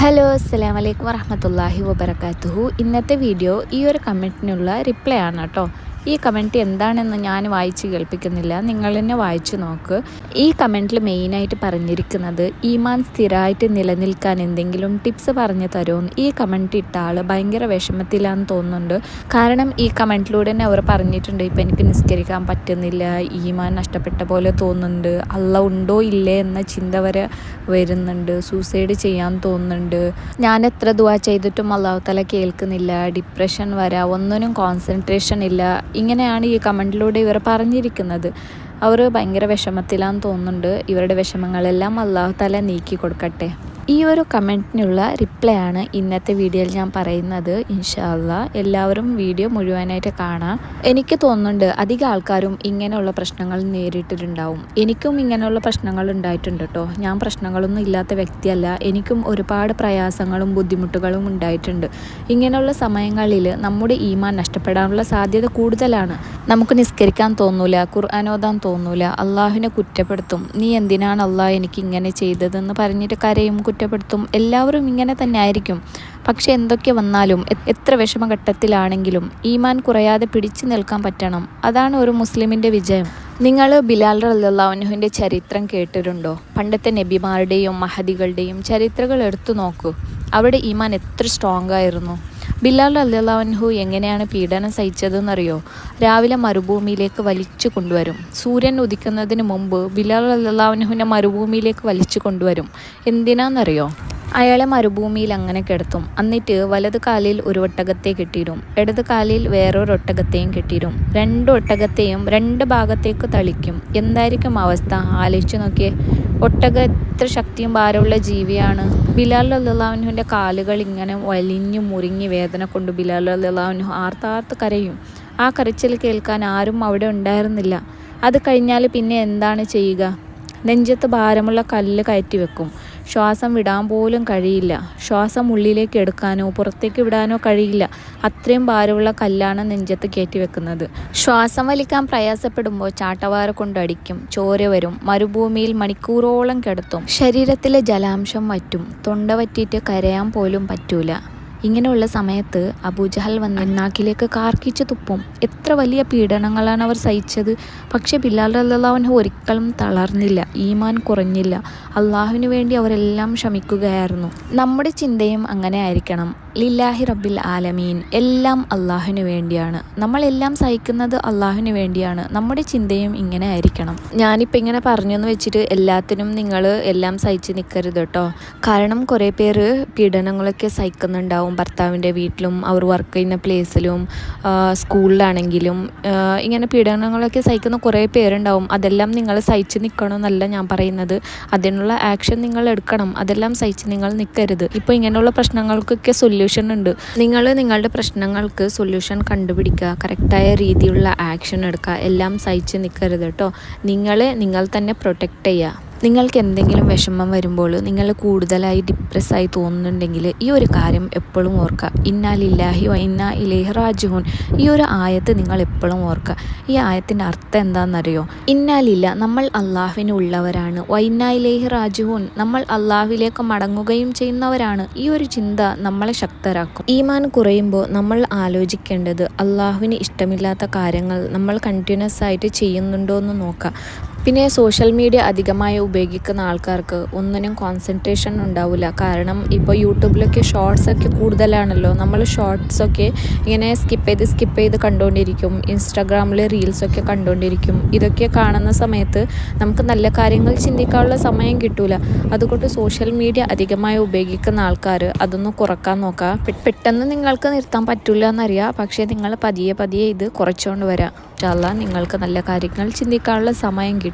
Hello അസ്സാം വലൈക്കും വറഹമത്തല്ലാഹി വബർക്കാത്തുഹു ഇന്നത്തെ വീഡിയോ ഈ ഒരു കമന്റിനുള്ള റിപ്ലൈ ആണ് കേട്ടോ. ഈ കമന്റ് എന്താണെന്ന് ഞാൻ വായിച്ച് കേൾപ്പിക്കുന്നില്ല. നിങ്ങൾ തന്നെ വായിച്ചു നോക്ക്. ഈ കമന്റിൽ മെയിനായിട്ട് പറഞ്ഞിരിക്കുന്നത് ഈമാൻ സ്ഥിരമായിട്ട് നിലനിൽക്കാൻ എന്തെങ്കിലും ടിപ്സ് പറഞ്ഞു തരുമെന്ന് ഈ കമന്റ് ഇട്ട ആൾ ഭയങ്കര വിഷമത്തിലാന്ന് തോന്നുന്നുണ്ട്. കാരണം ഈ കമന്റിലൂടെ തന്നെ അവർ പറഞ്ഞിട്ടുണ്ട് ഇപ്പം എനിക്ക് നിസ്കരിക്കാൻ പറ്റുന്നില്ല ഈമാൻ നഷ്ടപ്പെട്ട പോലെ തോന്നുന്നുണ്ട് അല്ല ഉണ്ടോ ഇല്ലേ എന്ന ചിന്ത വരെ വരുന്നുണ്ട് സൂസൈഡ് ചെയ്യാൻ തോന്നുന്നുണ്ട്. ഞാൻ എത്ര ദുവാ ചെയ്തിട്ടും അള്ളാഹു തല കേൾക്കുന്നില്ല ഡിപ്രഷൻ വരാം ഒന്നിനും കോൺസെൻട്രേഷൻ ഇല്ല ഇങ്ങനെയാണ് ഈ കമന്റിലൂടെ ഇവർ പറഞ്ഞിരിക്കുന്നത്. അവർ ഭയങ്കര വിഷമത്തിലാന്ന് തോന്നുന്നുണ്ട്. ഇവരുടെ വിഷമങ്ങളെല്ലാം അള്ളാഹു തല നീക്കി കൊടുക്കട്ടെ. ഈ ഒരു കമന്റിനുള്ള റിപ്ലൈ ആണ് ഇന്നത്തെ വീഡിയോയിൽ ഞാൻ പറയുന്നത്. ഇൻഷാല്ല എല്ലാവരും വീഡിയോ മുഴുവനായിട്ട് കാണാം. എനിക്ക് തോന്നുന്നുണ്ട് അധികം ആൾക്കാരും ഇങ്ങനെയുള്ള പ്രശ്നങ്ങൾ നേരിട്ടിട്ടുണ്ടാവും. എനിക്കും ഇങ്ങനെയുള്ള പ്രശ്നങ്ങൾ ഉണ്ടായിട്ടുണ്ട് കേട്ടോ ഞാൻ പ്രശ്നങ്ങളൊന്നും ഇല്ലാത്ത വ്യക്തിയല്ല. എനിക്കും ഒരുപാട് പ്രയാസങ്ങളും ബുദ്ധിമുട്ടുകളും ഉണ്ടായിട്ടുണ്ട്. ഇങ്ങനെയുള്ള സമയങ്ങളിൽ നമ്മുടെ ഈമാൻ നഷ്ടപ്പെടാനുള്ള സാധ്യത കൂടുതലാണ്. നമുക്ക് നിസ്കരിക്കാൻ തോന്നൂല ഖുർആാനോദാൻ തോന്നൂല അള്ളാഹുവിനെ കുറ്റപ്പെടുത്തും. നീ എന്തിനാണ് അള്ളാഹ് എനിക്ക് ഇങ്ങനെ ചെയ്തതെന്ന് പറഞ്ഞിട്ട് കരയും കുറ്റപ്പെടുത്തും. എല്ലാവരും ഇങ്ങനെ തന്നെ ആയിരിക്കും. പക്ഷെ എന്തൊക്കെ വന്നാലും എത്ര വിഷമഘട്ടത്തിലാണെങ്കിലും ഈമാൻ കുറയാതെ പിടിച്ചു നിൽക്കാൻ പറ്റണം. അതാണ് ഒരു മുസ്ലിമിന്റെ വിജയം. നിങ്ങൾ ബിലാൽ റല്ലാഹുവിന്റെ ചരിത്രം കേട്ടിട്ടുണ്ടോ? പണ്ടത്തെ നബിമാരുടെയും മഹദികളുടെയും ചരിത്രങ്ങൾ എടുത്തു നോക്കൂ. അവിടെ ഈമാൻ എത്ര സ്ട്രോങ് ആയിരുന്നു. ബിലാൽ അല്ലാഹു എങ്ങനെയാണ് പീഡനം സഹിച്ചതെന്നറിയോ? രാവിലെ മരുഭൂമിയിലേക്ക് വലിച്ചു കൊണ്ടുവരും. സൂര്യൻ ഉദിക്കുന്നതിന് മുമ്പ് ബിലാൽ അല്ലാഹുവിനെ മരുഭൂമിയിലേക്ക് വലിച്ചു കൊണ്ടുവരും. എന്തിനാണെന്നറിയോ അയാളെ മരുഭൂമിയിൽ അങ്ങനെ കിടത്തും. എന്നിട്ട് വലത് കാലിൽ ഒരു ഒട്ടകത്തെ കെട്ടിയിടും ഇടത് കാലിൽ വേറൊരു ഒട്ടകത്തെയും കെട്ടിയിടും രണ്ട് ഒട്ടകത്തെയും രണ്ട് ഭാഗത്തേക്ക് തളിക്കും. എന്തായിരിക്കും അവസ്ഥ? ആലോചിച്ച് നോക്കിയേ. ഒട്ടക എത്ര ശക്തിയും ഭാരമുള്ള ജീവിയാണ്. ബിലാൽ അല്ലാഹുവിന്റെ കാലുകൾ ഇങ്ങനെ വലിഞ്ഞു മുറിഞ്ഞ് വേദന കൊണ്ട് ബിലാൽ അല്ലാഹുനു ആർത്താർത്ത് കരയും. ആ കരച്ചിൽ കേൾക്കാൻ ആരും അവിടെ ഉണ്ടായിരുന്നില്ല. അത് കഴിഞ്ഞാൽ പിന്നെ എന്താണ് ചെയ്യുക? നെഞ്ചത്ത് ഭാരമുള്ള കല്ല് കയറ്റി വെക്കും ശ്വാസം വിടാൻ പോലും കഴിയില്ല. ശ്വാസം ഉള്ളിലേക്ക് എടുക്കാനോ പുറത്തേക്ക് വിടാനോ കഴിയില്ല. അത്രയും ഭാരമുള്ള കല്ലാണ് നെഞ്ചത്ത് കയറ്റി വെക്കുന്നത്. ശ്വാസം വലിക്കാൻ പ്രയാസപ്പെടുമ്പോൾ ചാട്ടവാര കൊണ്ടടിക്കും ചോര വരും. മരുഭൂമിയിൽ മണിക്കൂറോളം കിടത്തും. ശരീരത്തിലെ ജലാംശം വറ്റും. തൊണ്ട വറ്റിയിട്ട് കരയാൻ പോലും പറ്റൂല. ഇങ്ങനെയുള്ള സമയത്ത് അബൂജഹൽ വന്ന് നാക്കിലേക്ക് കാർക്കിച്ച് തുപ്പും. എത്ര വലിയ പീഡനങ്ങളാണ് അവർ സഹിച്ചത്. പക്ഷെ ബിലാൽ അല്ലാഹുവിന് ഒരിക്കലും തളർന്നില്ല ഈമാൻ കുറഞ്ഞില്ല. അള്ളാഹുവിന് വേണ്ടി അവരെല്ലാം ക്ഷമിക്കുകയായിരുന്നു. നമ്മുടെ ചിന്തയും അങ്ങനെ ആയിരിക്കണം. ലില്ലാഹി റബ്ബിൽ ആലമീൻ എല്ലാം അള്ളാഹുവിന് വേണ്ടിയാണ്. നമ്മളെല്ലാം സഹിക്കുന്നത് അള്ളാഹുവിന് വേണ്ടിയാണ്. നമ്മുടെ ചിന്തയും ഇങ്ങനെ ആയിരിക്കണം. ഞാനിപ്പോൾ ഇങ്ങനെ പറഞ്ഞു എന്ന് വെച്ചിട്ട് എല്ലാത്തിനും നിങ്ങൾ എല്ലാം സഹിച്ച് നിൽക്കരുത് കേട്ടോ കാരണം കുറേ പേര് പീഡനങ്ങളൊക്കെ സഹിക്കുന്നുണ്ടാവും. ഭർത്താവിന്റെ വീട്ടിലും അവർ വർക്ക് ചെയ്യുന്ന പ്ലേസിലും സ്കൂളിലാണെങ്കിലും ഇങ്ങനെ പീഡനങ്ങളൊക്കെ സഹിക്കുന്ന കുറേ പേരുണ്ടാവും. അതെല്ലാം നിങ്ങൾ സഹിച്ച് നിൽക്കണമെന്നല്ല ഞാൻ പറയുന്നത്. അതിനുള്ള ആക്ഷൻ നിങ്ങൾ എടുക്കണം. അതെല്ലാം സഹിച്ച് നിങ്ങൾ നിൽക്കരുത് ഇപ്പോൾ ഇങ്ങനെയുള്ള പ്രശ്നങ്ങൾക്കൊക്കെ സൊല്യൂഷൻ ഉണ്ട്. നിങ്ങൾ നിങ്ങളുടെ പ്രശ്നങ്ങൾക്ക് സൊല്യൂഷൻ കണ്ടുപിടിക്കുക. കറക്റ്റായ രീതിയിലുള്ള ആക്ഷൻ എടുക്കുക. എല്ലാം സഹിച്ച് നിൽക്കരുത് കേട്ടോ നിങ്ങളെ നിങ്ങൾ തന്നെ പ്രൊട്ടക്റ്റ് ചെയ്യുക. നിങ്ങൾക്ക് എന്തെങ്കിലും വിഷമം വരുമ്പോൾ നിങ്ങൾ കൂടുതലായി ഡിപ്രസ്സായി തോന്നുന്നുണ്ടെങ്കിൽ ഈ ഒരു കാര്യം എപ്പോഴും ഓർക്കുക. ഇന്നാലില്ലാഹി ഇന്നാ ഇലേഹ് റാജുഹുൻ ഈ ഒരു ആയത്ത് നിങ്ങൾ എപ്പോഴും ഓർക്കുക. ഈ ആയത്തിന്റെ അർത്ഥം എന്താണെന്നറിയോ? ഇന്നാലില്ല നമ്മൾ അള്ളാഹുവിന് ഉള്ളവരാണ്. വ ഇന്നാ ഇലേഹ് റാജുഹുൻ നമ്മൾ അള്ളാഹുവിലേക്ക് മടങ്ങുകയും ചെയ്യുന്നവരാണ്. ഈ ഒരു ചിന്ത നമ്മളെ ശക്തരാക്കും. ഈമാൻ കുറയുമ്പോൾ നമ്മൾ ആലോചിക്കേണ്ടത് അള്ളാഹുവിന് ഇഷ്ടമില്ലാത്ത കാര്യങ്ങൾ നമ്മൾ കണ്ടിന്യൂസ് ആയിട്ട് ചെയ്യുന്നുണ്ടോ എന്ന് നോക്കുക. പിന്നെ സോഷ്യൽ മീഡിയ അധികമായി ഉപയോഗിക്കുന്ന ആൾക്കാർക്ക് ഒന്നിനും കോൺസെൻട്രേഷൻ ഉണ്ടാവില്ല കാരണം ഇപ്പോൾ യൂട്യൂബിലൊക്കെ ഷോർട്സ് ഒക്കെ കൂടുതലാണല്ലോ. നമ്മൾ ഷോർട്സൊക്കെ ഇങ്ങനെ സ്കിപ്പ് ചെയ്ത് സ്കിപ്പ് ചെയ്ത് കണ്ടുകൊണ്ടിരിക്കും ഇൻസ്റ്റാഗ്രാമിൽ റീൽസൊക്കെ കണ്ടുകൊണ്ടിരിക്കും ഇതൊക്കെ കാണുന്ന സമയത്ത് നമുക്ക് നല്ല കാര്യങ്ങൾ ചിന്തിക്കാനുള്ള സമയം കിട്ടൂല. അതുകൊണ്ട് സോഷ്യൽ മീഡിയ അധികമായി ഉപയോഗിക്കുന്ന ആൾക്കാർ അതൊന്ന് കുറയ്ക്കാൻ നോക്കുക പെട്ടെന്ന് നിങ്ങൾക്ക് നിർത്താൻ പറ്റില്ല എന്നറിയാം പക്ഷേ നിങ്ങൾ പതിയെ പതിയെ ഇത് കുറച്ചുകൊണ്ട് വരാം. നിങ്ങൾക്ക് നല്ല കാര്യങ്ങൾ ചിന്തിക്കാനുള്ള സമയം കിട്ടും.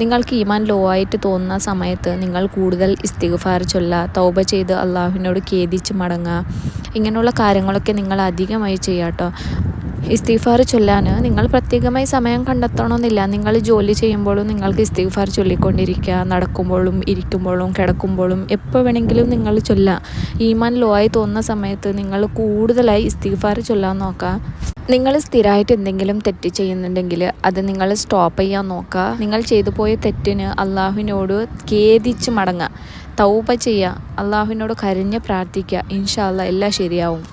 നിങ്ങൾക്ക് ഈമാൻ ലോ ആയിട്ട് തോന്നുന്ന സമയത്ത് നിങ്ങൾ കൂടുതൽ ഇസ്തിഗ്ഫാർ ചൊല്ല തൗബ ചെയ്ത് അള്ളാഹുവിനോട് ഖേദിച്ച് മടങ്ങുക. ഇങ്ങനെയുള്ള കാര്യങ്ങളൊക്കെ നിങ്ങൾ അധികമായി ചെയ്യാട്ടോ. കേട്ടോ ഇസ്തിഗ്ഫാർ ചൊല്ലാൻ നിങ്ങൾ പ്രത്യേകമായി സമയം കണ്ടെത്തണമെന്നില്ല നിങ്ങൾ ജോലി ചെയ്യുമ്പോഴും നിങ്ങൾക്ക് ഇസ്തിഗ്ഫാർ ചൊല്ലിക്കൊണ്ടിരിക്കുക. നടക്കുമ്പോഴും ഇരിക്കുമ്പോഴും കിടക്കുമ്പോഴും എപ്പോൾ വേണമെങ്കിലും നിങ്ങൾ ചൊല്ലാം. ഈമാൻ ലോ ആയി തോന്നുന്ന സമയത്ത് നിങ്ങൾ കൂടുതലായി ഇസ്തിഗ്ഫാർ ചൊല്ലാൻ നോക്കുക. നിങ്ങൾ സ്ഥിരമായിട്ട് എന്തെങ്കിലും തെറ്റ് ചെയ്യുന്നുണ്ടെങ്കിൽ അത് നിങ്ങൾ സ്റ്റോപ്പ് ചെയ്യാൻ നോക്കുക. നിങ്ങൾ ചെയ്തു പോയ തെറ്റിന് അള്ളാഹുവിനോട് ഖേദിച്ച് മടങ്ങുക. തൗപ ചെയ്യുക. അള്ളാഹുവിനോട് കരഞ്ഞ് പ്രാർത്ഥിക്കുക. ഇൻഷാല്ല എല്ലാം ശരിയാവും.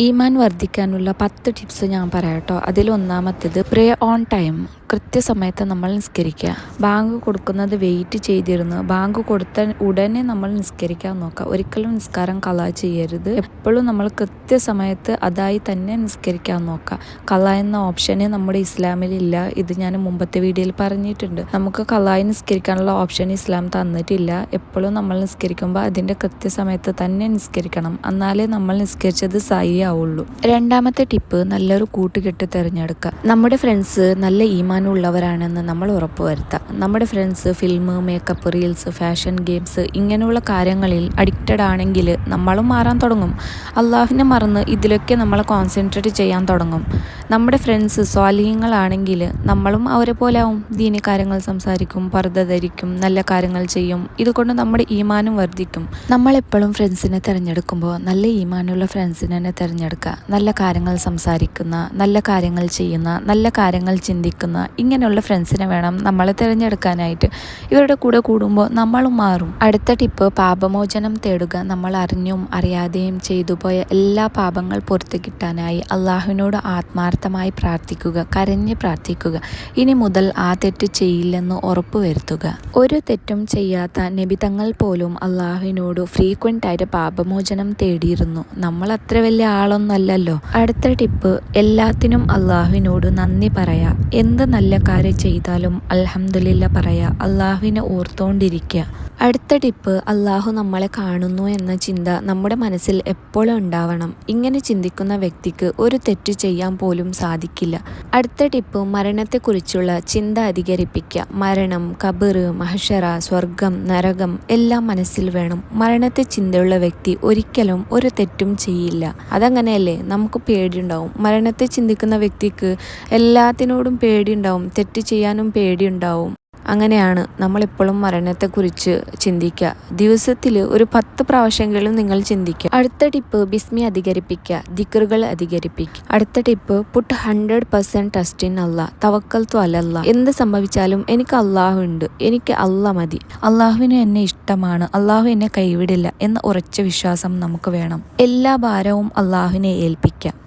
ഈമാൻ വർദ്ധിക്കാനുള്ള പത്ത് ടിപ്സ് ഞാൻ പറയാം കേട്ടോ. അതിലൊന്നാമത്തേത് പ്രേ ഓൺ ടൈം കൃത്യസമയത്ത് നമ്മൾ നിസ്കരിക്കുക. ബാങ്ക് കൊടുക്കുന്നത് വെയിറ്റ് ചെയ്തിരുന്ന്. ബാങ്ക് കൊടുത്ത ഉടനെ നമ്മൾ നിസ്കരിക്കാൻ നോക്കുക. ഒരിക്കലും നിസ്കാരം കലാ ചെയ്യരുത്. എപ്പോഴും നമ്മൾ കൃത്യസമയത്ത് അതായി തന്നെ നിസ്കരിക്കാൻ നോക്കുക. കല എന്ന ഓപ്ഷന് നമ്മുടെ ഇസ്ലാമിൽ ഇല്ല. ഇത് ഞാൻ മുമ്പത്തെ വീഡിയോയിൽ പറഞ്ഞിട്ടുണ്ട്. നമുക്ക് കലായി നിസ്കരിക്കാനുള്ള ഓപ്ഷൻ ഇസ്ലാം തന്നിട്ടില്ല. എപ്പോഴും നമ്മൾ നിസ്കരിക്കുമ്പോൾ അതിന്റെ കൃത്യസമയത്ത് തന്നെ നിസ്കരിക്കണം. എന്നാലേ നമ്മൾ നിസ്കരിച്ചത് സൈ ആവുള്ളൂ. രണ്ടാമത്തെ ടിപ്പ് നല്ലൊരു കൂട്ടുകെട്ട് തിരഞ്ഞെടുക്കുക. നമ്മുടെ ഫ്രണ്ട്സ് നല്ല ഈമാനുള്ളവരാണെന്ന് നമ്മൾ ഉറപ്പുവരുത്താം. നമ്മുടെ friends film makeup reels fashion games ഇങ്ങനെയുള്ള കാര്യങ്ങളിൽ അഡിക്റ്റഡ് ആണെങ്കിൽ നമ്മളും മാറാൻ തുടങ്ങും. അള്ളാഹിനെ മറന്ന് ഇതിലൊക്കെ നമ്മൾ കോൺസെൻട്രേറ്റ് ചെയ്യാൻ തുടങ്ങും. നമ്മുടെ ഫ്രണ്ട്സ് സ്വാലിഹ്യങ്ങളാണെങ്കിൽ നമ്മളും അവരെ പോലെ ആവും. ദീനി കാര്യങ്ങൾ സംസാരിക്കും പർദ്ദ ധരിക്കും നല്ല കാര്യങ്ങൾ ചെയ്യും. ഇതുകൊണ്ട് നമ്മുടെ ഈമാനും വർദ്ധിക്കും. നമ്മളെപ്പോഴും ഫ്രണ്ട്സിനെ തിരഞ്ഞെടുക്കുമ്പോൾ നല്ല ഈമാനുള്ള ഫ്രണ്ട്സിനെ തന്നെ തിരഞ്ഞെടുക്കുക. നല്ല കാര്യങ്ങൾ സംസാരിക്കുന്ന നല്ല കാര്യങ്ങൾ ചെയ്യുന്ന നല്ല കാര്യങ്ങൾ ചിന്തിക്കുന്ന ഇങ്ങനെയുള്ള ഫ്രണ്ട്സിനെ വേണം നമ്മൾ തിരഞ്ഞെടുക്കാനായിട്ട്. ഇവരുടെ കൂടെ കൂടുമ്പോൾ നമ്മളും മാറും. അടുത്ത ടിപ്പ് പാപമോചനം തേടുക. നമ്മൾ അറിഞ്ഞും അറിയാതെയും ചെയ്തു പോയ എല്ലാ പാപങ്ങൾ പുറത്തു കിട്ടാനായി അള്ളാഹുവിനോട് ആത്മാർത്ഥമായി പ്രാർത്ഥിക്കുക കരഞ്ഞ് പ്രാർത്ഥിക്കുക. ഇനി മുതൽ ആ തെറ്റ് ചെയ്യില്ലെന്ന് ഉറപ്പുവരുത്തുക ഒരു തെറ്റും ചെയ്യാത്ത നബിതങ്ങൾ പോലും അള്ളാഹുവിനോട് ഫ്രീക്വന്റ് ആയിട്ട് പാപമോചനം തേടിയിരുന്നു. നമ്മൾ അത്ര വലിയ ആളൊന്നല്ലല്ലോ അടുത്ത ടിപ്പ് എല്ലാത്തിനും അള്ളാഹുവിനോട് നന്ദി പറയാം. എന്ത് നല്ല കാര്യം ചെയ്താലും അൽഹംദുലില്ല പറയുക അള്ളാഹുവിനെ ഓർത്തോണ്ടിരിക്കുക അടുത്ത ടിപ്പ് അള്ളാഹു നമ്മളെ കാണുന്നു എന്ന ചിന്ത നമ്മുടെ മനസ്സിൽ എപ്പോഴും ഉണ്ടാവണം. ഇങ്ങനെ ചിന്തിക്കുന്ന വ്യക്തിക്ക് ഒരു തെറ്റ് ചെയ്യാൻ പോലും സാധിക്കില്ല. അടുത്ത ടിപ്പ് മരണത്തെക്കുറിച്ചുള്ള ചിന്ത അധികരിപ്പിക്കുക. മരണം കബറ് മഹഷറ സ്വർഗം നരകം എല്ലാം മനസ്സിൽ വേണം. മരണത്തെ ചിന്തയുള്ള വ്യക്തി ഒരിക്കലും ഒരു തെറ്റും ചെയ്യില്ല. അതങ്ങനെയല്ലേ? നമുക്ക് പേടിയുണ്ടാവും. മരണത്തെ ചിന്തിക്കുന്ന വ്യക്തിക്ക് എല്ലാത്തിനോടും പേടിയുണ്ടാവും. തെറ്റ് ചെയ്യാനും പേടിയുണ്ടാവും. അങ്ങനെയാണ് നമ്മളിപ്പോഴും മരണത്തെക്കുറിച്ച് ചിന്തിക്കുക. ദിവസത്തിൽ ഒരു പത്ത് പ്രാവശ്യമെങ്കിലും നിങ്ങൾ ചിന്തിക്കുക. അടുത്ത ടിപ്പ് ബിസ്മി അധികരിപ്പിക്കുക. ദിക്കറുകൾ അധികരിപ്പിക്കുക. അടുത്ത tip put hundred percent trust in Allah Thavakkal തു അലല്ല എന്ത് സംഭവിച്ചാലും എനിക്ക് അള്ളാഹു ഉണ്ട്. എനിക്ക് അല്ല മതി. അള്ളാഹുവിന് എന്നെ ഇഷ്ടമാണ്. അള്ളാഹു എന്നെ കൈവിടില്ല എന്ന ഉറച്ച വിശ്വാസം നമുക്ക് വേണം. എല്ലാ ഭാരവും അള്ളാഹുവിനെ ഏൽപ്പിക്കുക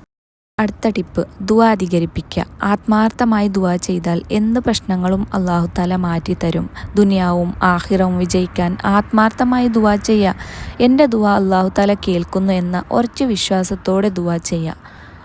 അടുത്ത ടിപ്പ്. ദുവാ അധികരിപ്പിക്കുക. ആത്മാർത്ഥമായി ദുവാ ചെയ്താൽ എന്ത് പ്രശ്നങ്ങളും അള്ളാഹു തല മാറ്റിത്തരും ദുനിയാവും ആഹിറവും വിജയിക്കാൻ ആത്മാർത്ഥമായി ദുവാ ചെയ്യുക എന്റെ ദുവാ അള്ളാഹു തല കേൾക്കുന്നു എന്ന ഉറച്ച വിശ്വാസത്തോടെ ദുവാ ചെയ്യുക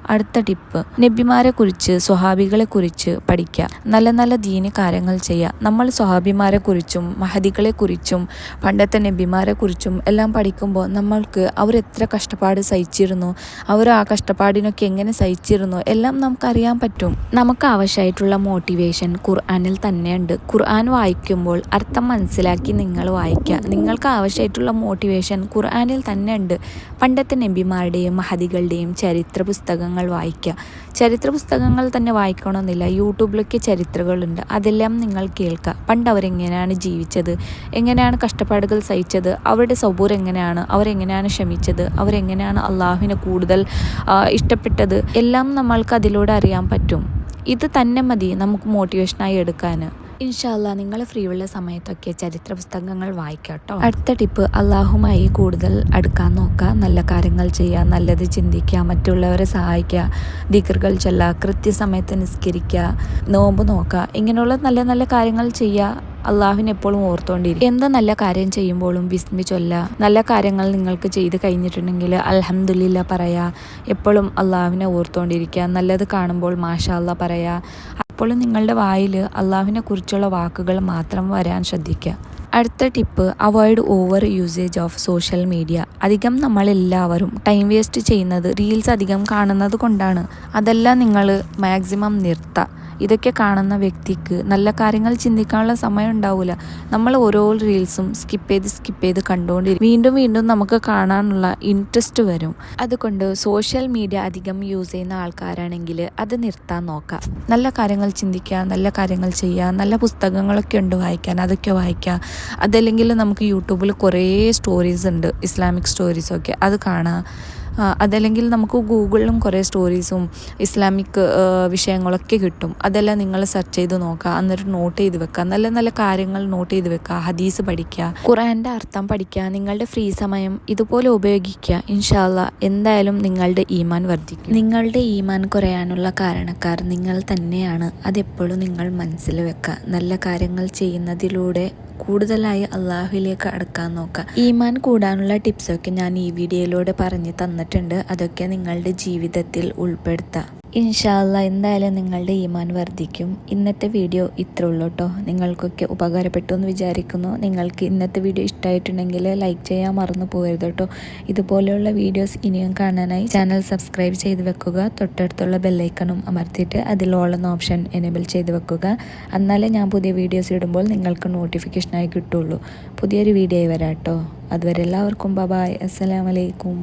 അടുത്ത ടിപ്പ്. നബിമാരെ കുറിച്ച് സ്വഹാബികളെ കുറിച്ച് പഠിക്കുക നല്ല നല്ല ദീനി കാര്യങ്ങൾ ചെയ്യുക നമ്മൾ സ്വഹാബിമാരെ കുറിച്ചും മഹദികളെ കുറിച്ചും പണ്ടത്തെ നബിമാരെ കുറിച്ചും എല്ലാം പഠിക്കുമ്പോൾ നമ്മൾക്ക് എത്ര കഷ്ടപ്പാട് സഹിച്ചിരുന്നു അവർ ആ കഷ്ടപ്പാടിനൊക്കെ എങ്ങനെ സഹിച്ചിരുന്നു എല്ലാം നമുക്കറിയാൻ പറ്റും. നമുക്ക് ആവശ്യമായിട്ടുള്ള മോട്ടിവേഷൻ ഖുർആാനിൽ തന്നെയുണ്ട്. ഖുർആൻ വായിക്കുമ്പോൾ അർത്ഥം മനസ്സിലാക്കി നിങ്ങൾ വായിക്കുക. നിങ്ങൾക്ക് ആവശ്യമായിട്ടുള്ള മോട്ടിവേഷൻ ഖുർആാനിൽ തന്നെയുണ്ട്. പണ്ടത്തെ നബിമാരുടെയും മഹദികളുടെയും ചരിത്ര പുസ്തകങ്ങൾ വായിക്കുക. ചരിത്ര പുസ്തകങ്ങൾ തന്നെ വായിക്കണമെന്നില്ല. യൂട്യൂബിലൊക്കെ ചരിത്രങ്ങളുണ്ട്. അതെല്ലാം നിങ്ങൾ കേൾക്കുക. പണ്ട് അവരെങ്ങനെയാണ് ജീവിച്ചത്? എങ്ങനെയാണ് കഷ്ടപ്പാടുകൾ സഹിച്ചത്? അവരുടെ സബൂർ എങ്ങനെയാണ്? അവരെങ്ങനെയാണ് ക്ഷമിച്ചത്? അവരെങ്ങനെയാണ് അള്ളാഹുവിനെ കൂടുതൽ ഇഷ്ടപ്പെട്ടത്? എല്ലാം നമ്മൾക്ക് അതിലൂടെ അറിയാൻ പറ്റും. ഇത് തന്നെ മതി നമുക്ക് മോട്ടിവേഷനായി എടുക്കാൻ. ഇൻഷാല്ല നിങ്ങൾ ഫ്രീ ഉള്ള സമയത്തൊക്കെ ചരിത്ര പുസ്തകങ്ങൾ വായിക്കട്ടോ. അടുത്ത ടിപ്പ് അള്ളാഹുമായി കൂടുതൽ അടുക്കാൻ നോക്കുക. നല്ല കാര്യങ്ങൾ ചെയ്യുക നല്ലത് ചിന്തിക്കുക മറ്റുള്ളവരെ സഹായിക്കുക ദിക്കറുകൾ ചെല്ലുക കൃത്യസമയത്ത് നിസ്കരിക്കുക നോമ്പ് നോക്കുക ഇങ്ങനെയുള്ള നല്ല നല്ല കാര്യങ്ങൾ ചെയ്യുക അള്ളാഹുവിനെ എപ്പോഴും ഓർത്തോണ്ടിരിക്കും എന്ത് നല്ല കാര്യം ചെയ്യുമ്പോഴും വിസ്മി ചൊല്ല നല്ല കാര്യങ്ങൾ നിങ്ങൾക്ക് ചെയ്ത് കഴിഞ്ഞിട്ടുണ്ടെങ്കിൽ അൽഹംദുലില്ല പറയാ. എപ്പോഴും അള്ളാഹുവിനെ ഓർത്തോണ്ടിരിക്കുക. നല്ലത് കാണുമ്പോൾ മാഷാ അല്ലാ പറയാ. അപ്പോഴും നിങ്ങളുടെ വായിൽ അള്ളാഹുവിനെ കുറിച്ചുള്ള വാക്കുകൾ മാത്രം വരാൻ ശ്രദ്ധിക്കുക. അടുത്ത tip avoid over usage of social media അധികം നമ്മളെല്ലാവരും ടൈം വേസ്റ്റ് ചെയ്യുന്നത് റീൽസ് അധികം കാണുന്നത് കൊണ്ടാണ്. അതെല്ലാം നിങ്ങൾ മാക്സിമം നിർത്തുക ഇതൊക്കെ കാണുന്ന വ്യക്തിക്ക് നല്ല കാര്യങ്ങൾ ചിന്തിക്കാനുള്ള സമയം ഉണ്ടാവില്ല നമ്മൾ ഓരോ റീൽസും സ്കിപ്പ് ചെയ്ത് സ്കിപ്പ് ചെയ്ത് കണ്ടുകൊണ്ടിരിക്കും വീണ്ടും വീണ്ടും നമുക്ക് കാണാനുള്ള ഇൻട്രസ്റ്റ് വരും. അതുകൊണ്ട് സോഷ്യൽ മീഡിയ അധികം യൂസ് ചെയ്യുന്ന ആൾക്കാരാണെങ്കിൽ അത് നിർത്താൻ നോക്കുക നല്ല കാര്യങ്ങൾ ചിന്തിക്കുക നല്ല കാര്യങ്ങൾ ചെയ്യുക നല്ല പുസ്തകങ്ങളൊക്കെ ഉണ്ട് വായിക്കാൻ അതൊക്കെ വായിക്കുക. അതല്ലെങ്കിൽ നമുക്ക് യൂട്യൂബിൽ കുറേ സ്റ്റോറീസ് ഉണ്ട് ഇസ്ലാമിക് സ്റ്റോറീസൊക്കെ അത് കാണുക. അതല്ലെങ്കിൽ നമുക്ക് ഗൂഗിളിലും കുറേ സ്റ്റോറീസും ഇസ്ലാമിക് വിഷയങ്ങളൊക്കെ കിട്ടും. അതെല്ലാം നിങ്ങൾ സെർച്ച് ചെയ്ത് നോക്കുക. എന്നിട്ട് നോട്ട് ചെയ്ത് വെക്കുക. നല്ല നല്ല കാര്യങ്ങൾ നോട്ട് ചെയ്ത് വെക്കുക. ഹദീസ് പഠിക്കുക. ഖുറാന്റെ അർത്ഥം പഠിക്കുക. നിങ്ങളുടെ ഫ്രീ സമയം ഇതുപോലെ ഉപയോഗിക്കുക. ഇൻഷാല്ല എന്തായാലും നിങ്ങളുടെ ഈമാൻ വർദ്ധിക്കും. നിങ്ങളുടെ ഈമാൻ കുറയാനുള്ള കാരണക്കാർ നിങ്ങൾ തന്നെയാണ്. അതെപ്പോഴും നിങ്ങൾ മനസ്സിൽ വെക്കുക. നല്ല കാര്യങ്ങൾ ചെയ്യുന്നതിലൂടെ കൂടുതലായി അള്ളാഹുവിലേക്ക് അടുക്കാൻ നോക്കുക ഈമാൻ കൂടാനുള്ള ടിപ്സൊക്കെ ഞാൻ ഈ വീഡിയോയിലൂടെ പറഞ്ഞു തന്നിട്ടുണ്ട്. അതൊക്കെ നിങ്ങളുടെ ജീവിതത്തിൽ ഉൾപ്പെടുത്തുക ഇൻഷാല്ല എന്തായാലും നിങ്ങളുടെ ഈമാൻ വർദ്ധിക്കും. ഇന്നത്തെ വീഡിയോ ഇത്ര ഉള്ളൂ കേട്ടോ നിങ്ങൾക്കൊക്കെ ഉപകാരപ്പെട്ടു എന്ന് വിചാരിക്കുന്നു. നിങ്ങൾക്ക് ഇന്നത്തെ വീഡിയോ ഇഷ്ടമായിട്ടുണ്ടെങ്കിൽ ലൈക്ക് ചെയ്യാൻ മറന്നു പോകരുത് കേട്ടോ ഇതുപോലെയുള്ള വീഡിയോസ് ഇനിയും കാണാനായി ചാനൽ സബ്സ്ക്രൈബ് ചെയ്ത് വെക്കുക. തൊട്ടടുത്തുള്ള ബെല്ലൈക്കണും അമർത്തിയിട്ട് ഓളെന്ന ഓപ്ഷൻ എനേബിൾ ചെയ്ത് വെക്കുക. എന്നാലേ ഞാൻ പുതിയ വീഡിയോസ് ഇടുമ്പോൾ നിങ്ങൾക്ക് നോട്ടിഫിക്കേഷനായി കിട്ടുള്ളൂ. പുതിയൊരു വീഡിയോ വരാം കേട്ടോ അതുവരെ എല്ലാവർക്കും ബബായ് അസ്സലാമലൈക്കും